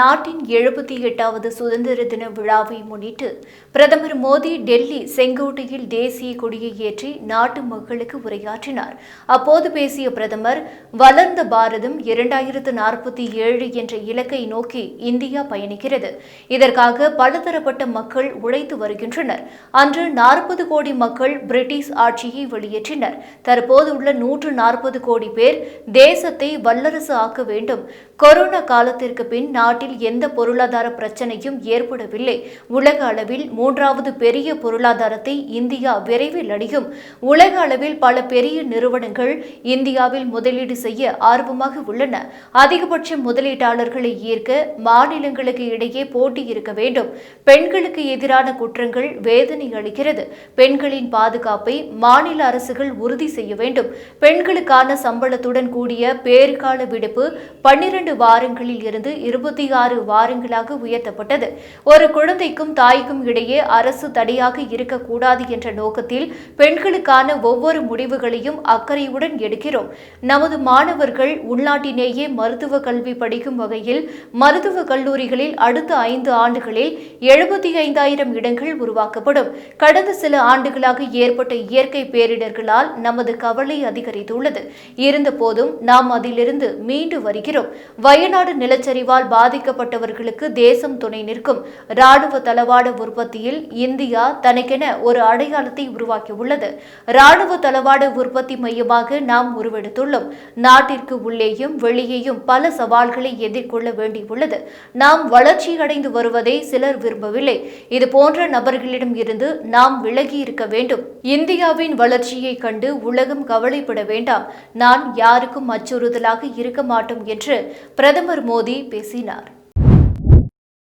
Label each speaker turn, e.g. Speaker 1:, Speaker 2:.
Speaker 1: நாட்டின் எழுபத்தி எட்டாவது சுதந்திர தின விழாவை முன்னிட்டு பிரதமர் மோடி டெல்லி செங்கோட்டையில் தேசிய கொடியை ஏற்றி நாட்டு மக்களுக்கு உரையாற்றினார். அப்போது பேசிய பிரதமர் வளர்ந்த பாரதம் இரண்டாயிரத்து நாற்பத்தி ஏழு என்ற இலக்கை நோக்கி இந்தியா பயணிக்கிறது. இதற்காக பலதரப்பட்ட மக்கள் உழைத்து வருகின்றனர். அன்று நாற்பது கோடி மக்கள் பிரிட்டிஷ் ஆட்சியை வெளியேற்றினர். தற்போது உள்ள நூற்று நாற்பது கோடி பேர் தேசத்தை வல்லரசு ஆக்க வேண்டும். கொரோனா காலத்திற்கு பின் நாட்டில் எந்த பொருளாதார பிரச்சனையும் ஏற்படவில்லை. உலக அளவில் மூன்றாவது பெரிய பொருளாதாரத்தை இந்தியா விரைவில் அடையும். உலக அளவில் பல பெரிய நிறுவனங்கள் இந்தியாவில் முதலீடு செய்ய ஆர்வமாக உள்ளன. அதிகபட்ச முதலீட்டாளர்களை ஈர்க்க மாநிலங்களுக்கு இடையே போட்டி இருக்க வேண்டும். பெண்களுக்கு எதிரான குற்றங்கள் வேதனை அளிக்கிறது. பெண்களின் பாதுகாப்பை மாநில அரசுகள் உறுதி செய்ய வேண்டும். பெண்களுக்கான சம்பளத்துடன் கூடிய பேறுகால விடுப்பு பன்னிரண்டு வாரங்களில் இருந்து இருபத்தி ஆறு வாரங்களாக உயர்த்தப்பட்டது. ஒரு குழந்தைக்கும் தாய்க்கும் இடையே அரசு தடையாக இருக்கக்கூடாது என்ற நோக்கத்தில் பெண்களுக்கான ஒவ்வொரு முடிவுகளையும் அக்கறையுடன் எடுக்கிறோம். நமது மாணவர்கள் உள்நாட்டிலேயே மருத்துவ கல்வி படிக்கும் வகையில் மருத்துவ கல்லூரிகளில் அடுத்த ஐந்து ஆண்டுகளில் எழுபத்தி ஐந்தாயிரம் இடங்கள் உருவாக்கப்படும். கடந்த சில ஆண்டுகளாக ஏற்பட்ட இயற்கை பேரிடர்களால் நமது கவலை அதிகரித்துள்ளது. இருந்தபோதும் நாம் அதிலிருந்து மீண்டு வருகிறோம். வயநாடு நிலச்சரிவால் பாதிக்க பாதிக்கப்பட்டவர்களுக்கு தேசம் துணை நிற்கும். ராணுவ தளவாட உற்பத்தியில் இந்தியா தனக்கென ஒரு அடையாளத்தை உருவாக்கியுள்ளது. ராணுவ தளவாட உற்பத்தி மையமாக நாம் உருவெடுத்துள்ளோம். நாட்டிற்கு உள்ளேயும் வெளியேயும் பல சவால்களை எதிர்கொள்ள வேண்டியுள்ளது. நாம் வளர்ச்சியடைந்து வருவதை சிலர் விரும்பவில்லை. இது போன்ற நபர்களிடம் இருந்து நாம் விலகி இருக்க வேண்டும். இந்தியாவின் வளர்ச்சியை கண்டு உலகம் கவலைப்பட வேண்டாம். நான் யாருக்கும் அச்சுறுத்தலாக இருக்க மாட்டோம் என்று பிரதமர் மோடி பேசினார்.